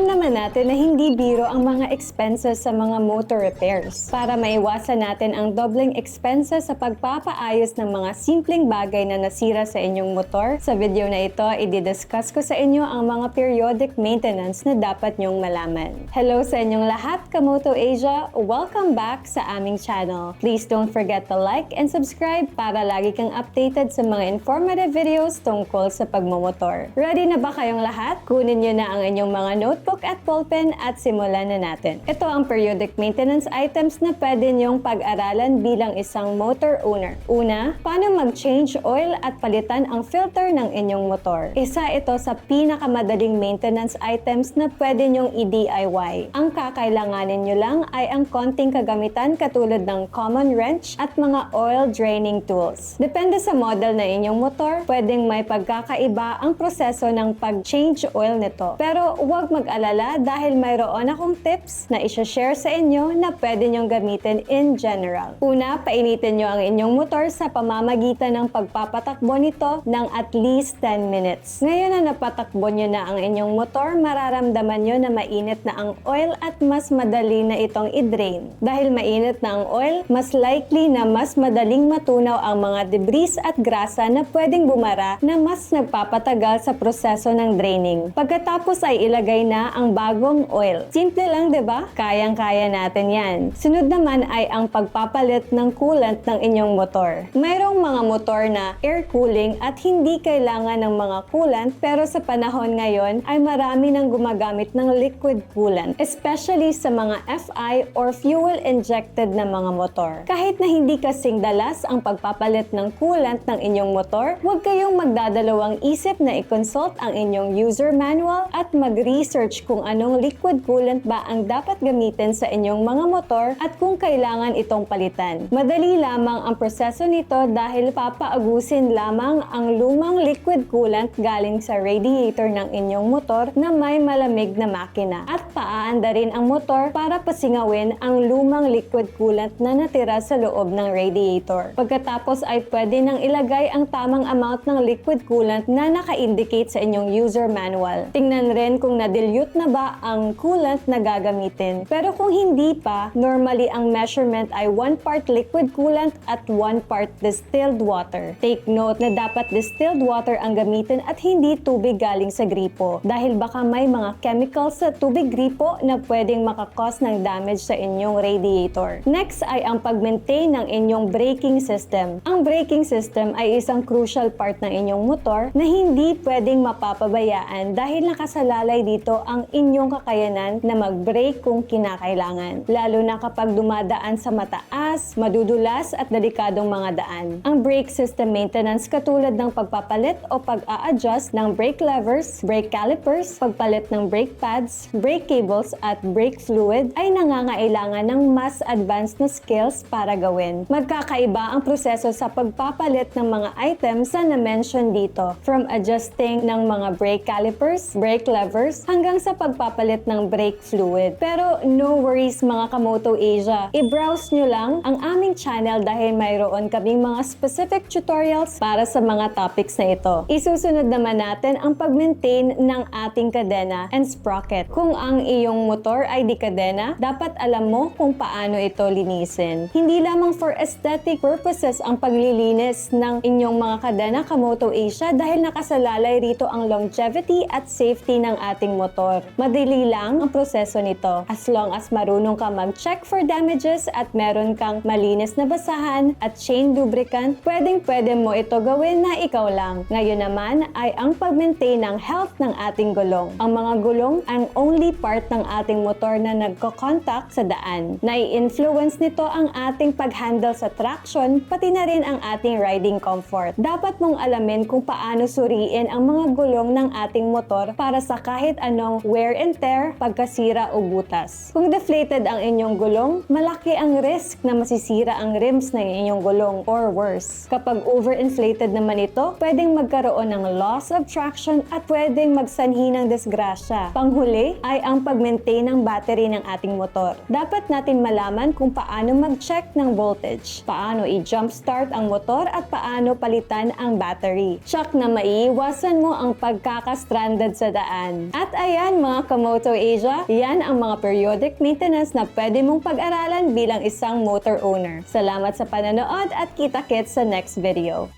Alam naman natin na hindi biro ang mga expenses sa mga motor repairs. Para maiwasan natin ang dobleng expenses sa pagpapaayos ng mga simpleng bagay na nasira sa inyong motor, sa video na ito, i-discuss ko sa inyo ang mga periodic maintenance na dapat nyong malaman. Hello sa inyong lahat, Kamoto Asia! Welcome back sa aming channel. Please don't forget to like and subscribe para lagi kang updated sa mga informative videos tungkol sa pagmumotor. Ready na ba kayong lahat? Kunin nyo na ang inyong mga notebook at ballpen at simulan na natin. Ito ang periodic maintenance items na pwede nyong pag-aralan bilang isang motor owner. Una, paano mag-change oil at palitan ang filter ng inyong motor. Isa ito sa pinakamadaling maintenance items na pwede nyong i-DIY. Ang kakailanganin nyo lang ay ang konting kagamitan katulad ng common wrench at mga oil draining tools. Depende sa model na inyong motor, pwedeng may pagkakaiba ang proseso ng pag-change oil nito. Pero huwag mag-alala dahil mayroon akong tips na isa-share sa inyo na pwede nyong gamitin in general. Una, painitin nyo ang inyong motor sa pamamagitan ng pagpapatakbo nito ng at least 10 minutes. Ngayon na napatakbo nyo na ang inyong motor, mararamdaman nyo na mainit na ang oil at mas madali na itong i-drain. Dahil mainit na ang oil, mas likely na mas madaling matunaw ang mga debris at grasa na pwedeng bumara na mas nagpapatagal sa proseso ng draining. Pagkatapos ay ilagay na ang bagong oil. Simple lang, 'di ba? Kayang-kaya natin 'yan. Sunod naman ay ang pagpapalit ng coolant ng inyong motor. Mayroong mga motor na air cooling at hindi kailangan ng mga coolant pero sa panahon ngayon ay marami nang gumagamit ng liquid coolant, especially sa mga FI or fuel injected na mga motor. Kahit na hindi kasing dalas ang pagpapalit ng coolant ng inyong motor, huwag kayong magdadalawang isip na i-consult ang inyong user manual at mag-research kung anong liquid coolant ba ang dapat gamitin sa inyong mga motor at kung kailangan itong palitan. Madali lamang ang proseso nito dahil papaagusin lamang ang lumang liquid coolant galing sa radiator ng inyong motor na may malamig na makina at paaanda rin ang motor para pasingawin ang lumang liquid coolant na natira sa loob ng radiator. Pagkatapos ay pwede nang ilagay ang tamang amount ng liquid coolant na naka-indicate sa inyong user manual. Tingnan rin kung na-dilute na ba ang coolant na gagamitin. Pero kung hindi pa, normally ang measurement ay 1 part liquid coolant at 1 part distilled water. Take note na dapat distilled water ang gamitin at hindi tubig galing sa gripo dahil baka may mga chemicals sa tubig gripo na pwedeng makakos ng damage sa inyong radiator. Next ay ang pag-maintain ng inyong braking system. Ang braking system ay isang crucial part ng inyong motor na hindi pwedeng mapapabayaan dahil nakasalalay dito ang inyong kakayanan na mag-brake kung kinakailangan. Lalo na kapag dumadaan sa mataas, madudulas at delikadong mga daan. Ang brake system maintenance katulad ng pagpapalit o pag-a-adjust ng brake levers, brake calipers, pagpalit ng brake pads, brake cables at brake fluid ay nangangailangan ng mas advanced na skills para gawin. Magkakaiba ang proseso sa pagpapalit ng mga items na na-mention dito from adjusting ng mga brake calipers, brake levers, hanggang sa pagpapalit ng brake fluid. Pero no worries mga Kamoto Asia, i-browse nyo lang ang aming channel dahil mayroon kaming mga specific tutorials para sa mga topics na ito. Isusunod naman natin ang pag-maintain ng ating kadena and sprocket. Kung ang iyong motor ay di kadena, dapat alam mo kung paano ito linisin. Hindi lamang for aesthetic purposes ang paglilinis ng inyong mga kadena Kamoto Asia dahil nakasalalay rito ang longevity at safety ng ating motor. Madali lang ang proseso nito as long as marunong ka mag-check for damages at meron kang malinis na basahan at chain lubricant, pwedeng pwede mo ito gawin na ikaw lang. Ngayon naman ay ang pag-maintain ng health ng ating gulong. Ang mga gulong ang only part ng ating motor na nagko-contact sa daan. Nai-influence nito ang ating pag-handle sa traction, pati na rin ang ating riding comfort. Dapat mong alamin kung paano suriin ang mga gulong ng ating motor para sa kahit anong wear and tear, pagkasira o butas. Kung deflated ang inyong gulong, malaki ang risk na masisira ang rims ng inyong gulong or worse. Kapag overinflated naman ito, pwedeng magkaroon ng loss of traction at pwedeng magsanhi ng disgrasya. Panghuli ay ang pag-maintain ng battery ng ating motor. Dapat natin malaman kung paano mag-check ng voltage, paano i-jumpstart ang motor at paano palitan ang battery. Check na maiiwasan mo ang pagkakastranded sa daan. At ayan, Ayan mga Kamoto Asia, yan ang mga periodic maintenance na pwede mong pag-aralan bilang isang motor owner. Salamat sa panonood at kita-kits sa next video.